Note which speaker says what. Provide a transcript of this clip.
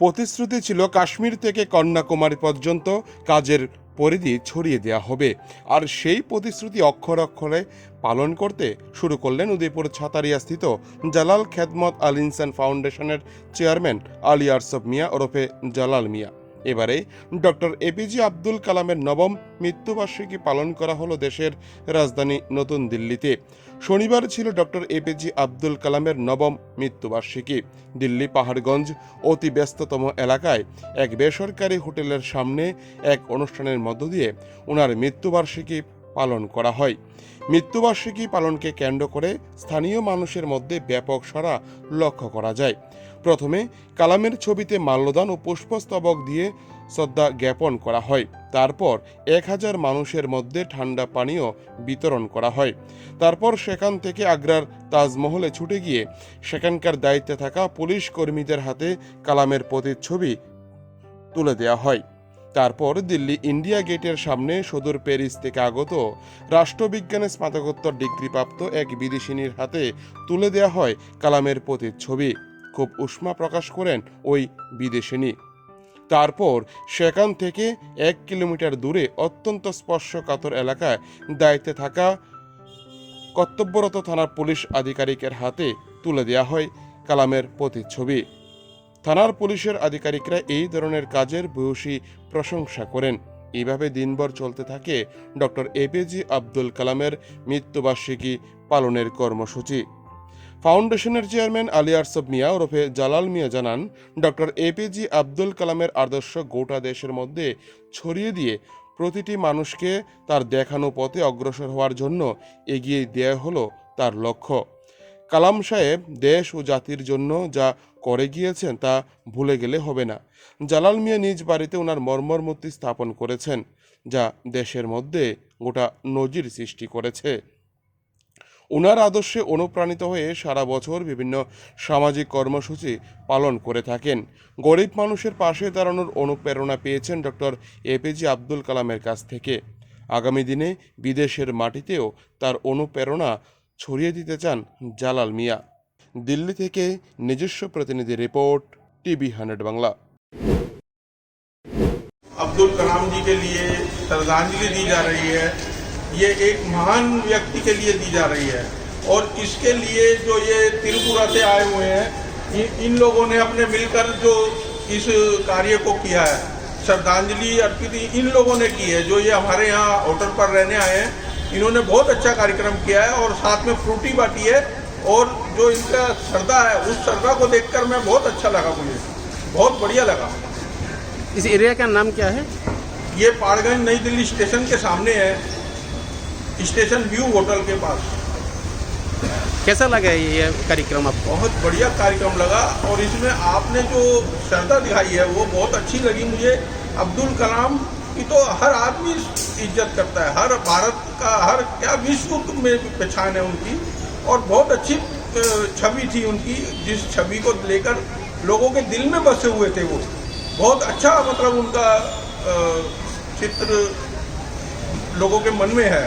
Speaker 1: প্রতিশ্রুতি ছিল কাশ্মীর থেকে কন্যাকুমারী পর্যন্ত কাজের পরিধি ছড়িয়ে দেওয়া হবে। আর সেই প্রতিশ্রুতি অক্ষর অক্ষরে পালন করতে শুরু করলেন উদয়পুর ছাতারিয়া স্থিত জালাল খেদমত আল ইনসান ফাউন্ডেশনের চেয়ারম্যান আলী আরসব মিয়া ওরফে জালাল মিয়া। এবারে ডক্টর এপিজে আব্দুল কালামের নবম মৃত্যুবার্ষিকী পালন করা হলো দেশের রাজধানী নতুন দিল্লিতে। শনিবার ছিল ডক্টর এপিজে আব্দুল কালামের নবম মৃত্যুবার্ষিকী। দিল্লি পাহাড়গঞ্জ অতি ব্যস্ততম এলাকায় এক বেসরকারি হোটেলের সামনে এক অনুষ্ঠানের মধ্য দিয়ে ওনার মৃত্যুবার্ষিকী পালন করা হয়। মৃত্যুবার্ষিকী পালনকে কেন্দ্র করে স্থানীয় মানুষের মধ্যে ব্যাপক সাড়া লক্ষ্য করা যায়। প্রথমে কালামের ছবিতে মাল্যদান ও পুষ্পস্তবক দিয়ে শ্রদ্ধা জ্ঞাপন করা হয়। তারপর এক হাজার মানুষের মধ্যে ঠান্ডা পানীয় বিতরণ করা হয়। তারপর সেখান থেকে আগ্রার তাজমহলে ছুটে গিয়ে সেখানকার দায়িত্বে থাকা পুলিশ কর্মীদের হাতে কালামের প্রতিচ্ছবি তুলে দেওয়া হয়। তারপর দিল্লি ইন্ডিয়া গেটের সামনে সুদূর প্যারিস থেকে আগত রাষ্ট্রবিজ্ঞানে স্নাতকোত্তর ডিগ্রিপ্রাপ্ত এক বিদেশিনীর হাতে তুলে দেওয়া হয় কালামের প্রতিচ্ছবি। খুব উষ্মা প্রকাশ করেন ওই বিদেশিনী। তারপর সেখান থেকে এক কিলোমিটার দূরে অত্যন্ত স্পর্শকাতর এলাকায় দায়িত্বে থাকা কর্তব্যরত থানার পুলিশ আধিকারিকের হাতে তুলে দেওয়া হয় কালামের প্রতিচ্ছবি। থানার পুলিশের আধিকারিকরা এই ধরনের কাজের ভূয়সী প্রশংসা করেন। এইভাবে দিনভর চলতে থাকে ডক্টর এপিজি আব্দুল কালামের মৃত্যুবার্ষিকী পালনের কর্মসূচি। ফাউন্ডেশনের চেয়ারম্যান আলী আরসব মিয়া ওরফে জালাল মিয়া জানান, ডক্টর এপিজি আব্দুল কালামের আদর্শ গোটা দেশের মধ্যে ছড়িয়ে দিয়ে প্রতিটি মানুষকে তার দেখানো পথে অগ্রসর হওয়ার জন্য এগিয়ে দেওয়া হলো তার লক্ষ্য। কালাম সাহেব দেশ ও জাতির জন্য যা করে গিয়েছেন তা ভুলে গেলে হবে না। জালাল মিয়া নিজ বাড়িতে ওনার মর্মর মূর্তি স্থাপন করেছেন, যা দেশের মধ্যে গোটা নজির সৃষ্টি করেছে। ওনার আদর্শে অনুপ্রাণিত হয়ে সারা বছর বিভিন্ন সামাজিক কর্মসূচি পালন করে থাকেন গরিব মানুষের পাশে দাঁড়ানোর অনুপ্রেরণা পেয়েছেন ডক্টর এপিজে আব্দুল কালামের কাছ থেকে আগামী দিনে বিদেশের মাটিতেও তার অনুপ্রেরণা ছড়িয়ে দিতে চান জালাল মিয়া দিল্লি থেকে নিজস্ব প্রতিনিধি report TV hundred Bangla
Speaker 2: Abdul Kalam ji के लिए श्रद्धांजलि दी जा रही है ये एक महान व्यक्ति के लिए दी जा रही है। और इसके लिए जो ये त्रिपुरा से आए हुए हैं इन, इन लोगों ने अपने मिलकर जो इस कार्य को किया है श्रद्धांजलि अर्पित इन लोगों ने की है जो ये हमारे यहाँ होटल पर रहने आए हैं इन्होंने बहुत अच्छा कार्यक्रम किया है और साथ में फ्रूटी बांटी है और जो इनका श्रद्धा है उस श्रद्धा को देखकर मैं बहुत अच्छा लगा मुझे। बहुत बढ़िया लगा।
Speaker 3: इस एरिया का नाम क्या है?
Speaker 2: ये पाड़गंज नई दिल्ली स्टेशन के सामने है। स्टेशन व्यू होटल के पास।
Speaker 3: कैसा लगा ये कार्यक्रम आपको?
Speaker 2: बहुत बढ़िया कार्यक्रम लगा और इसमें आपने जो श्रद्धा दिखाई है वो बहुत अच्छी लगी मुझे। अब्दुल कलाम की तो हर आदमी इज़्ज़त करता है। हर भारत का हर क्या विश्व में पहचान है उनकी। और बहुत अच्छी छवि थी उनकी जिस छवि को लेकर लोगों के दिल में बसे हुए थे वो। बहुत अच्छा मतलब उनका चित्र लोगों के मन में है।